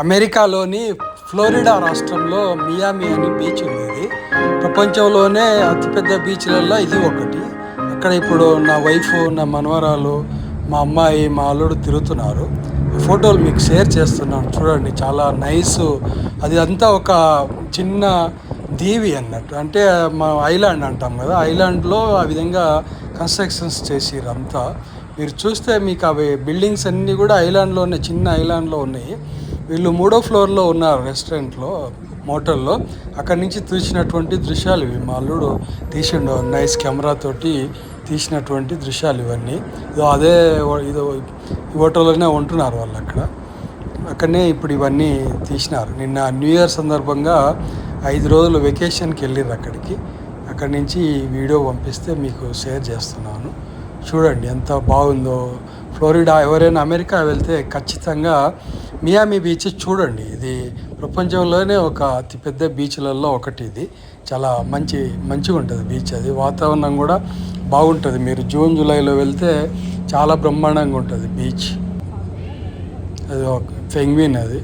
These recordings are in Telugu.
అమెరికాలోని ఫ్లోరిడా రాష్ట్రంలో మియామి అని బీచ్ ఉంది ప్రపంచంలోనే అతిపెద్ద బీచ్లలో ఇది ఒకటి. అక్కడ ఇప్పుడు నా వైఫ్ నా మనవరాలు మా అమ్మాయి మా అల్లుడు తిరుగుతున్నారు. ఫోటోలు మీకు షేర్ చేస్తున్నాను. చూడండి చాలా నైస్. అది అంతా ఒక చిన్న దీవి అన్నట్టు. అంటే మా ఐలాండ్ అంటాం కదా ఐలాండ్లో ఆ విధంగా కన్స్ట్రక్షన్స్ చేసిర్రు అంతా. మీరు చూస్తే మీకు అవి బిల్డింగ్స్ అన్నీ కూడా ఐలాండ్లోనే చిన్న ఐలాండ్లో ఉన్నాయి. వీళ్ళు మూడో ఫ్లోర్లో ఉన్నారు రెస్టారెంట్లో మోటల్లో అక్కడి నుంచి తీసినటువంటి దృశ్యాలు ఇవి. మా అల్లుడు తీసిండు నైస్ కెమెరా తోటి తీసినటువంటి దృశ్యాలు ఇవన్నీ. ఇదో అదే ఇదో ఈ హోటల్లోనే ఉంటున్నారు వాళ్ళు అక్కడ. అక్కడనే ఇప్పుడు ఇవన్నీ తీసినారు. నిన్న న్యూ ఇయర్ సందర్భంగా ఐదు రోజులు వెకేషన్కి వెళ్ళిర్రు అక్కడికి. అక్కడి నుంచి ఈ వీడియో పంపిస్తే మీకు షేర్ చేస్తున్నాను. చూడండి ఎంత బాగుందో. ఫ్లోరిడా ఎవరైనా అమెరికా వెళ్తే ఖచ్చితంగా మియామి బీచ్ చూడండి. ఇది ప్రపంచంలోనే ఒక అతిపెద్ద బీచ్లలో ఒకటి ఇది. చాలా మంచి మంచిగా ఉంటుంది బీచ్ అది. వాతావరణం కూడా బాగుంటుంది. మీరు జూన్ జూలైలో వెళ్తే చాలా బ్రహ్మాండంగా ఉంటుంది బీచ్. అది ఒక పెంగ్విన్ అది.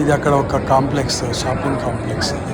ఇది అక్కడ ఒక కాంప్లెక్స్ షాపింగ్ కాంప్లెక్స్ అది